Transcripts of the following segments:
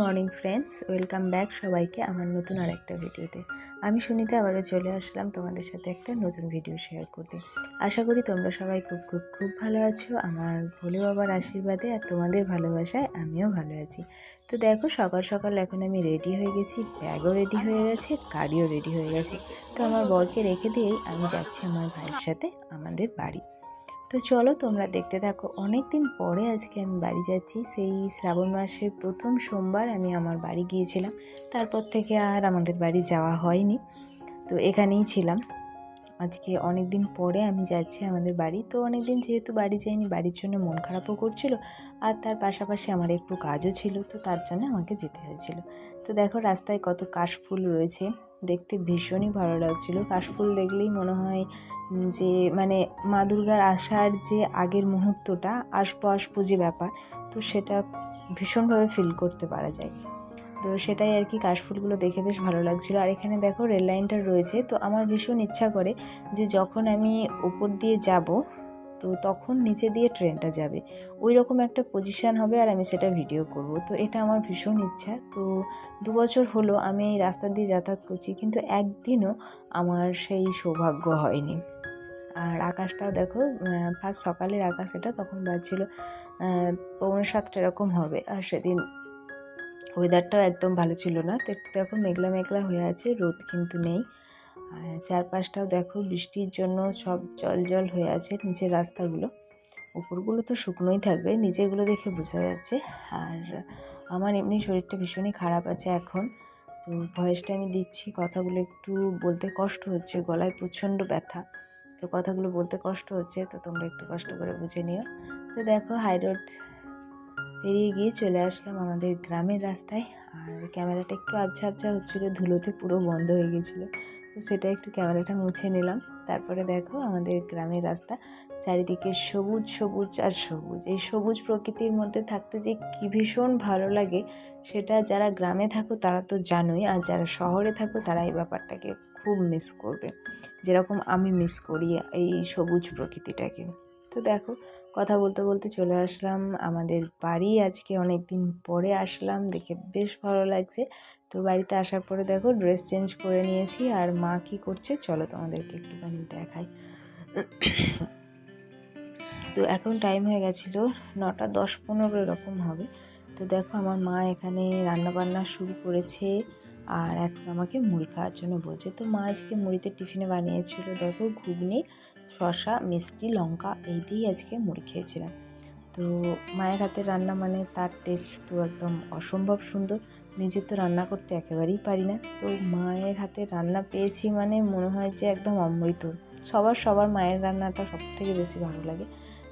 Morning friends, welcome back সবাইকে আমার নতুন আরেকটা ভিডিওতে। আমি সুনিতা, আবারও চলে আসলাম তোমাদের সাথে একটা নতুন ভিডিও শেয়ার করতে। আশা করি তোমরা সবাই খুব খুব খুব ভালো আছো। আমার ভোলে বাবার আশীর্বাদে আর তোমাদের ভালোবাসায় আমিও ভালো আছি। তো দেখো, সকাল সকাল এখন আমি রেডি হয়ে গেছি ব্যাগও রেডি হয়ে গেছে, গাড়িও রেডি হয়ে গেছে। তো আমার বরকে রেখে দিয়েই আমি যাচ্ছি আমার ভাইয়ের সাথে আমাদের বাড়ি। তো চলো তোমরা দেখতে থাকো। অনেক দিন পরে আজকে আমি বাড়ি যাচ্ছি। সেই শ্রাবণ মাসের প্রথম সোমবার আমি আমার বাড়ি গিয়েছিলাম। তারপর থেকে আর আমাদের বাড়ি যাওয়া হয়নি। তো এখানেই ছিলাম। আজকে অনেক দিন পরে আমি যাচ্ছি আমাদের বাড়ি। তো অনেক দিন যেহেতু বাড়ি যাইনি, বাড়ির জন্য মন খারাপও করছিল আর তার পাশাপাশি আমার একটু কাজও ছিল। তো তার জন্য আমাকে যেতে হয়েছিল। তো দেখো রাস্তায় কত কাশফুল রয়েছে। দেখতে ভীষণই ভালো লাগছিল। কাশফুল দেখলেই মনে হয় যে মানে মা দুর্গার আসার যে আগের মুহূর্তটা, আসব আসব যে ব্যাপার, তো সেটা ভীষণভাবে ফিল করতে পারা যায়। তো সেটাই আর কি কাশফুলগুলো দেখে বেশ ভালো লাগছিল। আর এখানে দেখো রেল লাইনটা রয়েছে, তো আমার ভীষণ ইচ্ছা করে যে যখন আমি উপর দিয়ে যাব তো তখন নিচে দিয়ে ট্রেনটা যাবে। ওই রকম একটা পজিশান হবে আর আমি সেটা ভিডিও করব। তো এটা আমার ভীষণ ইচ্ছা। তো দু বছর হলো আমি এই রাস্তা দিয়ে যাতায়াত করছি কিন্তু একদিনও আমার সেই সৌভাগ্য হয়নি। আর আকাশটাও দেখো ফার্স্ট সকালের আকাশ এটা তখন বাজছিল পৌনে সাতটা এরকম হবে। আর সেদিন ওয়েদারটাও একদম ভালো ছিল না। তো একটু দেখো মেঘলা মেঘলা হয়ে আছে, রোদ কিন্তু নেই। চারপাশটাও দেখো বৃষ্টির জন্য সব জল জল হয়ে আছে নিচের রাস্তাগুলো। উপরগুলো তো শুকনোই থাকবে নিচেগুলো দেখে বোঝা যাচ্ছে। আর আমার এমনি শরীরটা ভীষণই খারাপ আছে এখন। তো ভয়েসটা আমি দিচ্ছি, কথাগুলো একটু বলতে কষ্ট হচ্ছে, গলায় প্রচণ্ড ব্যথা। তো কথাগুলো বলতে কষ্ট হচ্ছে, তো তোমরা একটু কষ্ট করে বুঝে নিও। তো দেখো হাই রোড পেরিয়ে গিয়ে চলে আসলাম আমাদের গ্রামের রাস্তায়। আর ক্যামেরাটা একটু আবছা আবছা হচ্ছিল, ধুলোতে পুরো বন্ধ হয়ে গেছিল। তো সেটা একটু ক্যামেরাটা মুছে নিলাম। তারপরে দেখো আমাদের গ্রামের রাস্তা চারিদিকে সবুজ সবুজ আর সবুজ। এই সবুজ প্রকৃতির মধ্যে থাকতে যে কী ভীষণ ভালো লাগে, সেটা যারা গ্রামে থাকো তারা তো জানোই, আর যারা শহরে থাকো তারা এই ব্যাপারটাকে খুব মিস করবে। যেরকম আমি মিস করি এই সবুজ প্রকৃতিটাকে। তো দেখো, কথা বলতে বলতে চলে আসলাম আমাদের বাড়ি। আজকে অনেক দিন পরে আসলাম, দেখে বেশ ভালো লাগছে। তো বাড়িতে আসার পরে দেখো ড্রেস চেঞ্জ করে নিয়েছি। আর মা কি করছে, চলো তোমাদেরকে একটুখানি দেখাই। তো এখন টাইম হয়ে গেছিল নটা দশ পনেরো এরকম হবে। তো দেখো, আমার মা এখানে রান্না বান্না শুরু করেছে আর এখন আমাকে মুড়ি খাওয়ার জন্য বলছে। তো মা আজকে মুড়িতে টিফিনে বানিয়েছিল, দেখো, ঘুগনি শসা, মিষ্টি, লঙ্কা এই দিয়েই আজকে মুড়ি খেয়েছিলাম। তো মায়ের হাতের রান্না মানে তার টেস্ট তো একদম অসম্ভব সুন্দর। নিজে তো রান্না করতে একেবারেই পারি না। তো মায়ের হাতে রান্না পেয়েছি মানে মনে হয় যে একদম অমৃত। সবার সবার মায়ের রান্নাটা সব থেকে বেশি ভালো লাগে।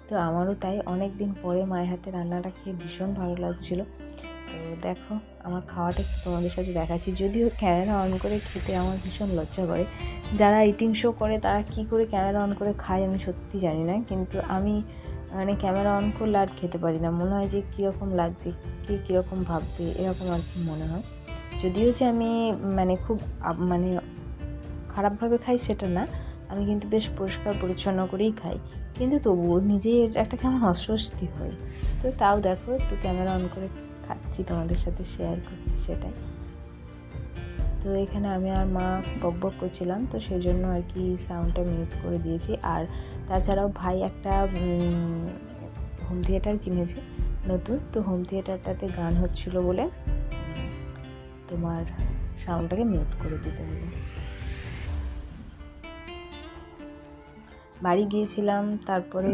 তো আমারও তাই। অনেক দিন পরে মায়ের হাতে রান্নাটা খেয়ে ভীষণ ভালো লাগছিল। তো দেখো, আমার খাওয়াটা তোমাদের সাথে দেখাচ্ছি। যদিও ক্যামেরা অন করে খেতে আমার ভীষণ লজ্জা করে। যারা ইটিং শো করে, তারা কি করে ক্যামেরা অন করে খায় আমি সত্যি জানি না। কিন্তু আমি মানে ক্যামেরা অন করলে আর খেতে পারি না। মনে হয় যে কীরকম লাগছে, কে কীরকম ভাববে, এরকম আর কি মনে হয়। যদিও যে আমি মানে খুব মানে খারাপভাবে খাই সেটা না। আমি কিন্তু বেশ পরিষ্কার পরিচ্ছন্ন করেই খাই। কিন্তু তবুও নিজের একটা কেমন অস্বস্তি হয়। তো তাও দেখো, একটু ক্যামেরা অন করে খাচ্ছি, তোমাদের সাথে শেয়ার করছি সেটাই। তো এখানে আমি আর মা বক বক করছিলাম, তো সেই জন্য আর কি সাউন্ডটা মিউট করে দিয়েছি। আর তাছাড়াও ভাই একটা হোম থিয়েটার কিনেছে নতুন, তো হোম থিয়েটারটাতে গান হচ্ছিল বলে তোমার সাউন্ডটাকে মিউট করে দিতে হবে। বাড়ি গিয়েছিলাম, তারপরে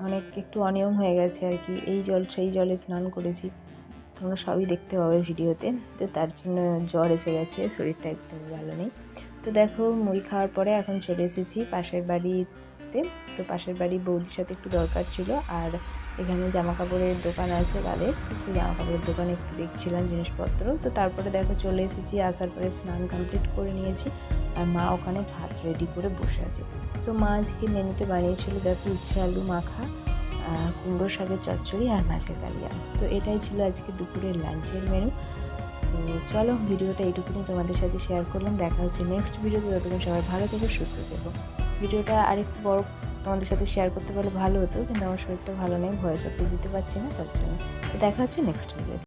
অনেক একটু অনিয়ম হয়ে গেছে আর কি। এই জল, সেই জলে স্নান করেছি। তোমরা সবই দেখতে পাবে ভিডিওতে। তো তার জন্য জ্বর এসে গেছে, শরীরটা একদম ভালো নেই। তো দেখো, মুড়ি খাওয়ার পরে এখন চলে এসেছি পাশের বাড়িতে। তো পাশের বাড়ি বৌদির সাথে একটু দরকার ছিল। আর এখানে জামা কাপড়ের দোকান আছে তাদের তো সেই জামা কাপড়ের দোকানে একটু দেখছিলাম জিনিসপত্র। তো তারপরে দেখো চলে এসেছি, আসার পরে স্নান কমপ্লিট করে নিয়েছি। আর মা ওখানে ভাত রেডি করে বসে আছে। তো মা আজকে মেনুতে বানিয়েছিল দেখো উচ্ছে আলু মাখা কুমড়ো শাকের চচ্চড়ি আর মাছের কালিয়া। তো এটাই ছিল আজকে দুপুরের লাঞ্চের মেনু। তো চলো ভিডিওটা এইটুকুনি তোমাদের সাথে শেয়ার করলাম। দেখা হচ্ছে নেক্সট ভিডিওতে ততক্ষণ সবাই ভালো থেকো, সুস্থ থেকো। ভিডিওটা আরেকটু বড় তোমাদের সাথে শেয়ার করতে পারলে ভালো হতো, কিন্তু আমার শরীরটা ভালো নেই, ভয়েস অত দিতে পারছি না, তার জন্য। দেখা হচ্ছে নেক্সট ভিডিওতে